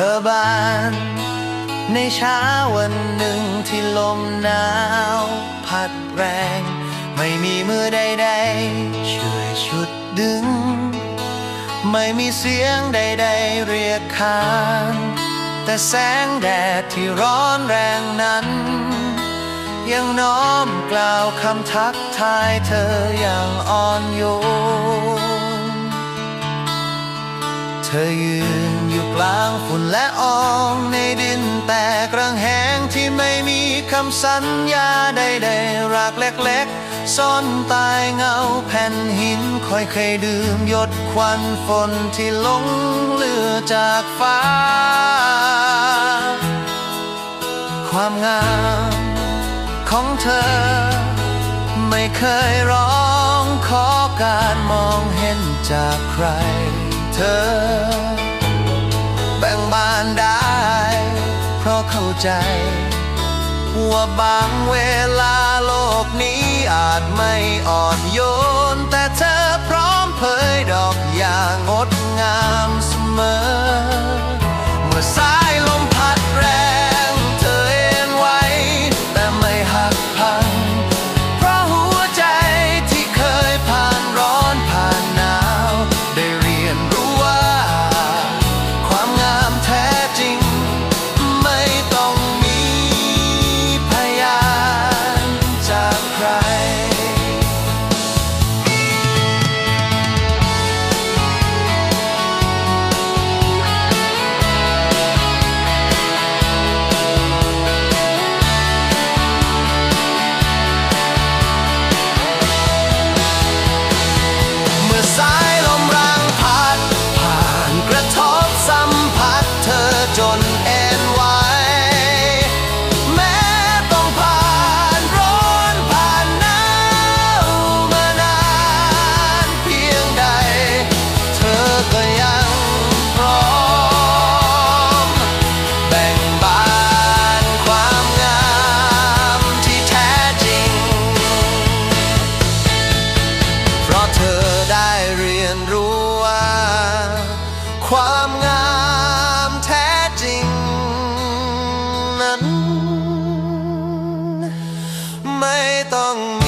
เธอบาน ในเช้าวันหนึ่งที่ลมหนาว พัดแรง ไม่มีมือใดๆช่วยชุดดึง ไม่มีเสียงใดๆเรียกขานแต่แสงแดดที่ร้อนแรงนั้น ยังน้อมกล่าวคำทักทายเธออย่างอ่อนโยน เธอยืนอยู่กลางฝุ่นและอองในดินแตกรังแหงที่ไม่มีคำสัญญาใดๆรักเล็กๆซ่อนใตายเงาแผ่นหินค่อยเคยดื่มหยดควันฝนที่หลงเลือจากฟ้า ความงามของเธอ ไม่เคยร้องขอการมองเห็นจากใคร เธอ แบ่งบานได้ เพราะเข้าใจว่าบางเวลาโลกนี้อาจไม่อ่อนโยน แต่เธอพร้อมเผยดอกอย่างงดงามเสมอ ความงามแท้จริงนั้น ไม่ต้องมี